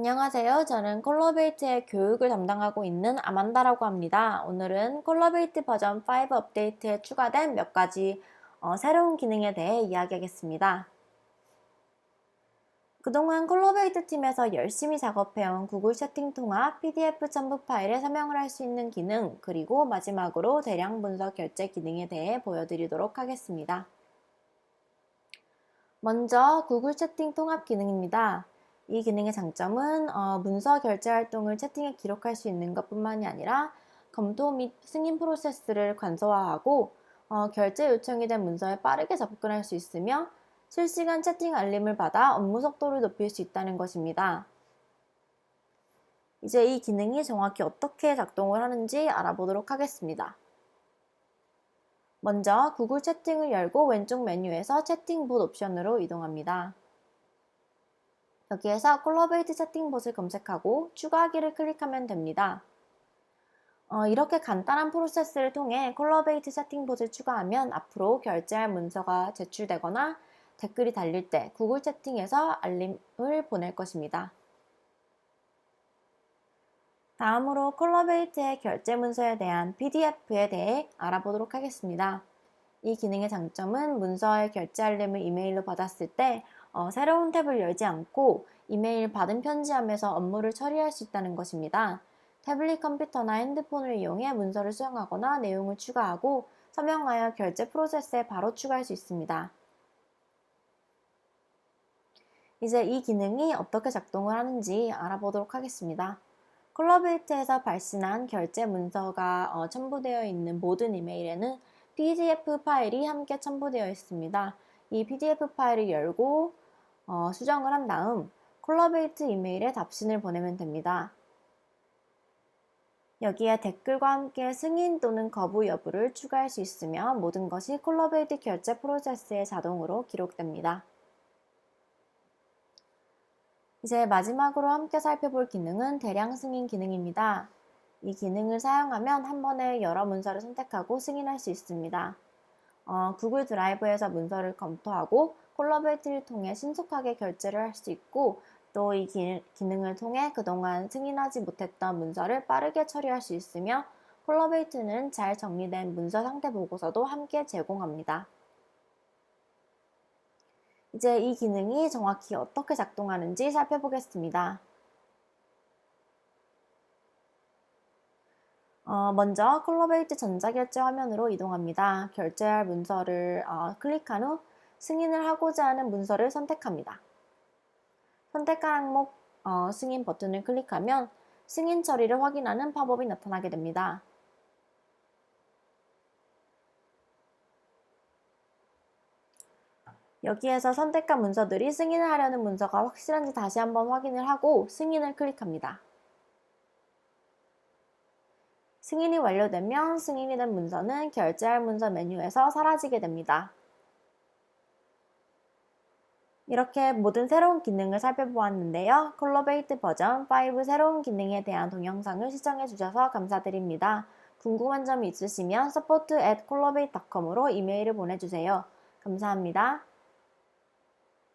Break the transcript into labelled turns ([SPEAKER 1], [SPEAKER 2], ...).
[SPEAKER 1] 안녕하세요. 저는 콜러베이트의 교육을 담당하고 있는 아만다라고 합니다. 오늘은 콜러베이트 버전 5 업데이트에 추가된 몇 가지 어, 새로운 기능에 대해 이야기하겠습니다. 그동안 콜러베이트 팀에서 열심히 작업해온 구글 채팅 통합 PDF 첨부 파일에 서명을 할 수 있는 기능, 그리고 마지막으로 대량 문서 결제 기능에 대해 보여드리도록 하겠습니다. 먼저 구글 채팅 통합 기능입니다. 이 기능의 장점은 어, 문서 결제 활동을 채팅에 기록할 수 있는 것뿐만이 아니라 검토 및 승인 프로세스를 간소화하고 어, 결제 요청이 된 문서에 빠르게 접근할 수 있으며 실시간 채팅 알림을 받아 업무 속도를 높일 수 있다는 것입니다. 이제 이 기능이 정확히 어떻게 작동을 하는지 알아보도록 하겠습니다. 먼저 구글 채팅을 열고 왼쪽 메뉴에서 채팅봇 옵션으로 이동합니다. 여기에서 콜러베이트 채팅봇을 검색하고 추가하기를 클릭하면 됩니다. 어, 이렇게 간단한 프로세스를 통해 콜러베이트 채팅봇을 추가하면 앞으로 결제할 문서가 제출되거나 댓글이 달릴 때 구글 채팅에서 알림을 보낼 것입니다. 다음으로 콜러베이트의 결제 문서에 대한 PDF에 대해 알아보도록 하겠습니다. 이 기능의 장점은 문서의 결제 알림을 이메일로 받았을 때 어, 새로운 탭을 열지 않고 이메일 받은 편지함에서 업무를 처리할 수 있다는 것입니다. 태블릿 컴퓨터나 핸드폰을 이용해 문서를 수정하거나 내용을 추가하고 서명하여 결제 프로세스에 바로 추가할 수 있습니다. 이제 이 기능이 어떻게 작동을 하는지 알아보도록 하겠습니다. 콜러베이트에서 발신한 결제 문서가 어, 첨부되어 있는 모든 이메일에는 PDF 파일이 함께 첨부되어 있습니다. 이 PDF 파일을 열고 어, 수정을 한 다음 콜러베이트 이메일에 답신을 보내면 됩니다. 여기에 댓글과 함께 승인 또는 거부 여부를 추가할 수 있으며 모든 것이 콜러베이트 결제 프로세스에 자동으로 기록됩니다. 이제 마지막으로 함께 살펴볼 기능은 대량 승인 기능입니다. 이 기능을 사용하면 한 번에 여러 문서를 선택하고 승인할 수 있습니다. 어, 구글 드라이브에서 문서를 검토하고 콜러베이트를 통해 신속하게 결제를 할 수 있고 또 이 기능을 통해 그동안 승인하지 못했던 문서를 빠르게 처리할 수 있으며 콜러베이트는 잘 정리된 문서 상태 보고서도 함께 제공합니다. 이제 이 기능이 정확히 어떻게 작동하는지 살펴보겠습니다. 어, 먼저 콜러베이트 전자결제 화면으로 이동합니다. 결제할 문서를 어, 클릭한 후 승인을 하고자 하는 문서를 선택합니다. 선택한 항목 어, 승인 버튼을 클릭하면 승인 처리를 확인하는 팝업이 나타나게 됩니다. 여기에서 선택한 문서들이 승인을 하려는 문서가 확실한지 다시 한번 확인을 하고 승인을 클릭합니다. 승인이 완료되면 승인이 된 문서는 결제할 문서 메뉴에서 사라지게 됩니다. 이렇게 모든 새로운 기능을 살펴보았는데요. 콜러베이트 버전 5 새로운 기능에 대한 동영상을 시청해 주셔서 감사드립니다. 궁금한 점이 있으시면 support at collaborate.com으로 이메일을 보내주세요. 감사합니다.